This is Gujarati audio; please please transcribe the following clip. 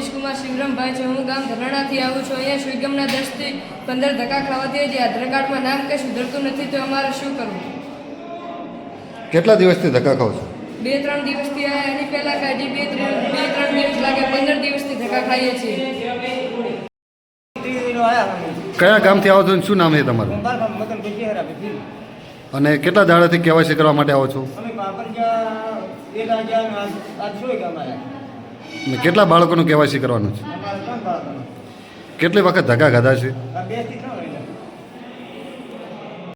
આવે છે. હું ગામ ધરણાથી આવું છું. અહીંયા સ્વિગમના દસથી પંદર ધક્કા ખાવાથી જે આધાર કાર્ડમાં નામ કંઈ સુધરતું નથી તો અમારે શું કરવું? કેટલા દિવસથી ધક્કા ખાવ છો? બે ત્રણ દિવસથી આ એની પહેલાં કાઢી બે ત્રણ બે ત્રણ દિવસ લાગે પંદર દિવસથી ધક્કા ખાઈએ છીએ. કયા ગામથી આવો છો અને શું નામ છે તમારું? અને કેટલા દાડાથી કેવાયસી કરવા માટે આવો છો? અને કેટલા બાળકોનું કેવાયસી કરવાનું છે? કેટલી વખત ધક્કા ખાધા છે?